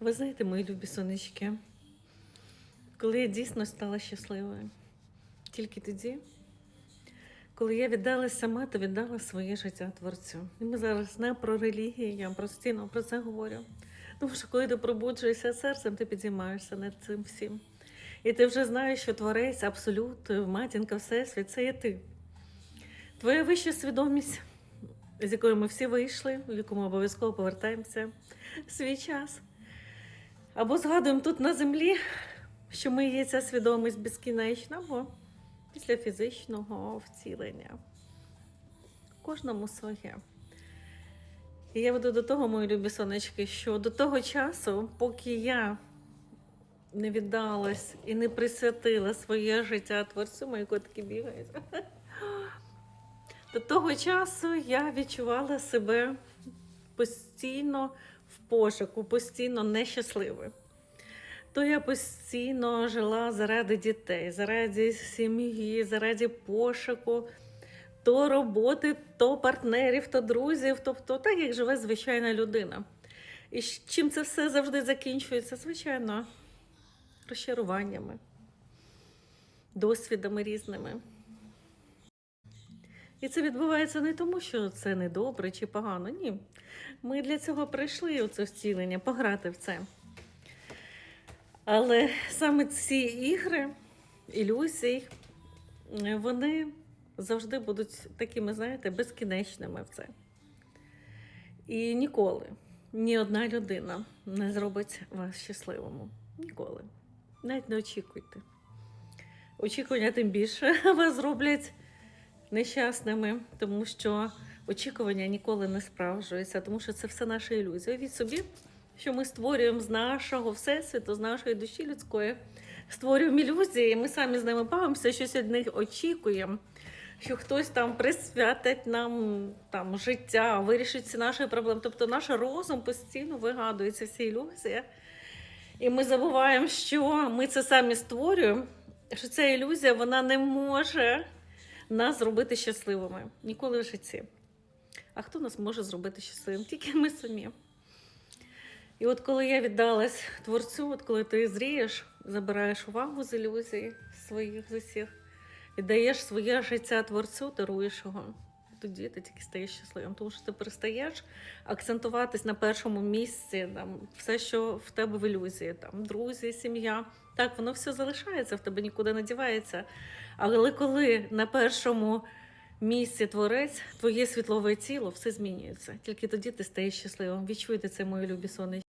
Ви знаєте, мої любі сонечки, коли я дійсно стала щасливою, тільки тоді, коли я віддала сама, то віддала своє життя творцю. І ми зараз не про релігію, я постійно про це говорю. Тому що коли ти пробуджуєшся серцем, ти підіймаєшся над цим всім. І ти вже знаєш, що творець, абсолют, матінка, всесвіт це є ти. Твоя вища свідомість, з якої ми всі вийшли, в яку ми обов'язково повертаємося в свій час. Або згадуємо тут на землі, що ми є ця свідомість безкінечна, або після фізичного вцілення. Кожному своє. І я веду до того, мої любі сонечки, що до того часу, поки я не віддалась і не присвятила своє життя творцю, мої котики бігають. До того часу я відчувала себе постійно в пошуку, постійно нещасливою. То я постійно жила заради дітей, заради сім'ї, заради пошуку, то роботи, то партнерів, то друзів, тобто так, як живе звичайна людина. І чим це все завжди закінчується? Звичайно, розчаруваннями, досвідами різними. І це відбувається не тому, що це недобре чи погано. Ні. Ми для цього прийшли у це втілення, пограти в це. Але саме ці ігри, ілюзії, вони завжди будуть такими, знаєте, безкінечними в це. І ніколи ні одна людина не зробить вас щасливому. Ніколи. Навіть не очікуйте. Очікування тим більше вас зроблять нещасними, тому що очікування ніколи не справджуються, тому що це все наша ілюзія. Від собі, що ми створюємо з нашого всесвіту, з нашої душі людської, створюємо ілюзії, ми самі з ними бавимося, щось від них очікуємо. Що хтось там присвятить нам там життя, вирішить всі наші проблеми. Тобто наш розум постійно вигадує ці всі ілюзії. І ми забуваємо, що ми це самі створюємо, що ця ілюзія вона не може нас зробити щасливими ніколи в житті. А хто нас може зробити щасливим? Тільки ми самі. І от коли я віддалась творцю, от коли ти зрієш, забираєш увагу з ілюзій своїх з усіх, віддаєш своє життя творцю, даруєш його. Тоді ти тільки стаєш щасливим, тому що ти перестаєш акцентуватись на першому місці, там все, що в тебе в ілюзії, там друзі, сім'я. Так, воно все залишається, в тебе нікуди не дівається. Але коли на першому місці творець, твоє світлове тіло, все змінюється. Тільки тоді ти стаєш щасливим. Відчуйте це, мої любі сонечки.